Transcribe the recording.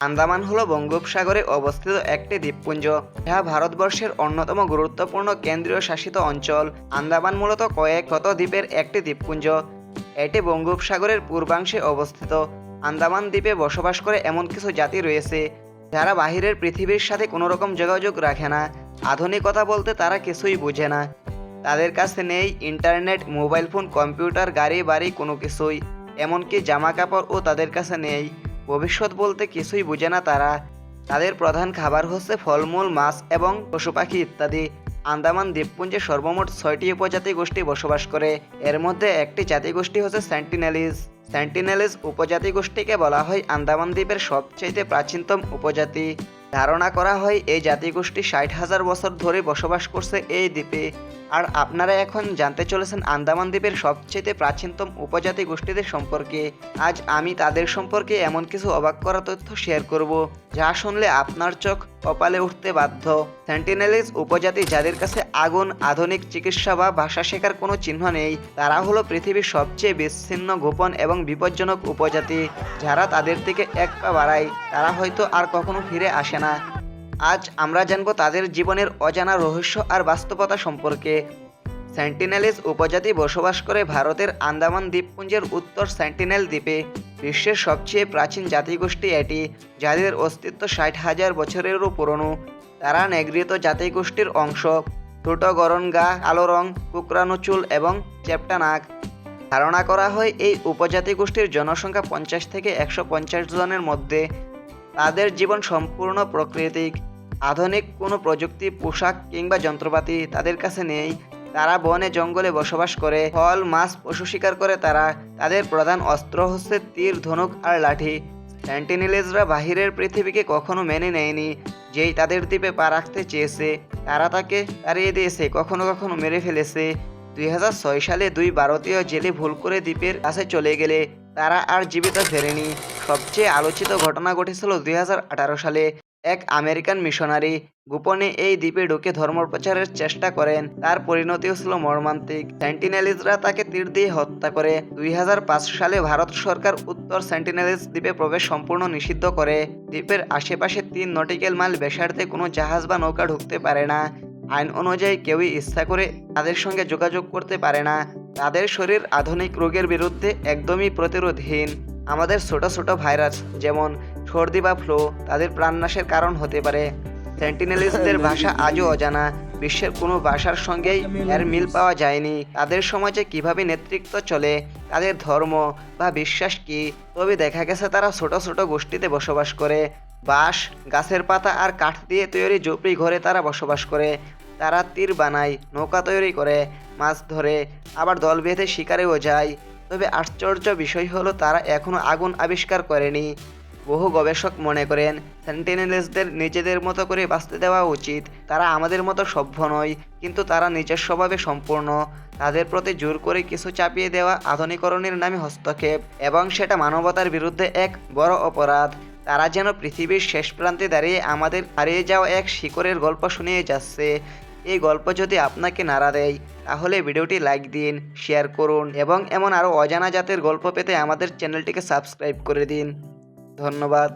আন্দামান হলো বঙ্গোপসাগরে অবস্থিত একটি দ্বীপপুঞ্জ। যা ভারতবর্ষের অন্যতম গুরুত্বপূর্ণ কেন্দ্রীয় শাসিত অঞ্চল। আন্দামান মূলত কয়েক শত দ্বীপের একটি দ্বীপপুঞ্জ। এটি বঙ্গোপসাগরের পূর্বাংশে অবস্থিত। আন্দামান দ্বীপে বসবাস করে এমন কিছু জাতি রয়েছে, যারা বাহিরের পৃথিবীর সাথে কোনো রকম যোগাযোগ রাখে না। আধুনিকতা বলতে তারা কিছুই বোঝে না। তাদের কাছে নেই ইন্টারনেট, মোবাইল ফোন, কম্পিউটার, গাড়ি, বাড়ি কোনো কিছুই। এমনকি জামা কাপড়ও তাদের কাছে নেই। ভবিষ্যৎ বলতে কিছুই বোঝে না তারা। তাদের প্রধান খাবার হচ্ছে ফলমূল, মাছ এবং পশু পাখি ইত্যাদি। আন্দামান দ্বীপপুঞ্জে সর্বমোট ছয়টি উপজাতি গোষ্ঠী বসবাস করে। এর মধ্যে একটি জাতিগোষ্ঠী হচ্ছে স্যান্টিনালিস স্যান্টিনালিস উপজাতি গোষ্ঠীকে বলা হয় আন্দামান দ্বীপের সবচেয়ে প্রাচীনতম উপজাতি। ধারণা করা হয় এই জাতিগোষ্ঠী ষাট হাজার বছর ধরে বসবাস করছে এই দ্বীপে। আর আপনারা এখন জানতে চলেছেন আন্দামান দ্বীপের সবচেয়ে প্রাচীনতম উপজাতি গোষ্ঠীদের সম্পর্কে। আজ আমি তাদের সম্পর্কে এমন কিছু অবাক করা তথ্য শেয়ার করব, যা শুনলে আপনার চোখ কপালে উঠতে বাধ্য। সেন্টিনেলিস উপজাতি যাদের কাছে আগুন, আধুনিক চিকিৎসা বা ভাষা শেখার কোনো চিহ্ন নেই, তারা হলো পৃথিবীর সবচেয়ে বিচ্ছিন্ন, গোপন এবং বিপজ্জনক উপজাতি। যারা তাদের থেকে এক পা বাড়ায়, তারা হয়তো আর কখনো ফিরে আসে না। আজ আমরা জানব তাদের জীবনের অজানা রহস্য আর বাস্তবতা সম্পর্কে। সেন্টিনেলিজ উপজাতি বসবাস করে ভারতের আন্দামান দ্বীপপুঞ্জের উত্তর সেন্টিনেল দ্বীপে। বিশ্বের সবচেয়ে প্রাচীন জাতিগোষ্ঠী এটি, যাদের অস্তিত্ব ষাট হাজার বছরেরও পুরনো। তারা নেগৃহীত জাতিগোষ্ঠীর অংশ ছোট গা, কালো রং কুকরানো চুল এবং চ্যাপ্টা নাক। ধারণা করা হয় এই উপজাতি গোষ্ঠীর জনসংখ্যা পঞ্চাশ থেকে একশো পঞ্চাশ জনের মধ্যে। তাদের জীবন সম্পূর্ণ প্রকৃতিক। আধুনিক কোনো প্রযুক্তি, পোশাক কিংবা যন্ত্রপাতি তাদের কাছে নেই। তারা বনে জঙ্গলে বসবাস করে, ফল, মাছ পশু শিকার করে তারা। তাদের প্রধান অস্ত্র হচ্ছে তীর, ধনুক আর লাঠি। সেন্টিনেলিজরা বাহিরের পৃথিবীকে কখনো মেনে নেয়নি, যেই তাদের দ্বীপে পা রাখতে চেয়েছে। তারা তাকে তাড়িয়ে দিয়েছে, কখনো কখনো মেরে ফেলেছে। দুই হাজার ছয় সালে দুই ভারতীয় জেলে ভুল করে দ্বীপের কাছে চলে গেলে তারা আর জীবিত ফেরেনি। সবচেয়ে আলোচিত ঘটনা ঘটেছিল দুই হাজার আঠারো সালে। এক আমেরিকান মিশনারি গোপনে এই দ্বীপে ঢুকে ধর্ম প্রচারের চেষ্টা করেন। তার পরিণতিও ছিল মর্মান্তিক। সেন্টিনেলিজরা তাকে তীর দিয়ে হত্যা করে। দুই সালে ভারত সরকার উত্তর সেন্টিনেলিজ দ্বীপে প্রবেশ সম্পূর্ণ নিষিদ্ধ করে। দ্বীপের আশেপাশে তিন নটিক্যাল মাইল ব্যাসার্ধে কোনো জাহাজ বা নৌকা ঢুকতে পারে না। আইন অনুযায়ী কেউই ইচ্ছা করে তাদের সঙ্গে যোগাযোগ করতে পারে না। তাদের শরীর আধুনিক রোগের বিরুদ্ধে একদমই প্রতিরোধহীন। আমাদের ছোট ছোট ভাইরাস, যেমন সর্দি বা ফ্লু, তাদের প্রাণনাশের কারণ হতে পারে। সেন্টিনেলিস্টদের ভাষা আজও অজানা। বিশ্বের কোনো ভাষার সঙ্গেই এর মিল পাওয়া যায়নি। তাদের সমাজে কীভাবে নেতৃত্ব চলে, তাদের ধর্ম বা বিশ্বাস কি, তবে দেখা গেছে তারা ছোট ছোট গোষ্ঠীতে বসবাস করে। বাঁশ, গাছের পাতা আর কাঠ দিয়ে তৈরি ঝুপড়ি ঘরে তারা বসবাস করে। তারা তীর বানায়, নৌকা তৈরি করে, মাছ ধরে, আবার দল বেঁধে শিকারেও যায়। তবে আশ্চর্য বিষয় হলো তারা এখনও আগুন আবিষ্কার করেনি। বহু গবেষক মনে করেন সেন্টিনেলিসদের নিজেদের মতো করে বাঁচতে দেওয়া উচিত। তারা আমাদের মতো সভ্য নয়, কিন্তু তারা নিজের স্বভাবে সম্পূর্ণ। তাদের প্রতি জোর করে কিছু চাপিয়ে দেওয়া আধুনিকরণের নামে হস্তক্ষেপ, এবং সেটা মানবতার বিরুদ্ধে এক বড় অপরাধ। তারা যেন পৃথিবীর শেষ প্রান্তে দাঁড়িয়ে আমাদের হারিয়ে যাওয়া এক শিকড়ের গল্প শুনিয়ে যাচ্ছে। এই গল্প যদি আপনাকে নাড়া দেয়, তাহলে ভিডিওটি লাইক দিন, শেয়ার করুন, এবং এমন আরও অজানা জাতের গল্প পেতে আমাদের চ্যানেলটিকে সাবস্ক্রাইব করে দিন। ধন্যবাদ।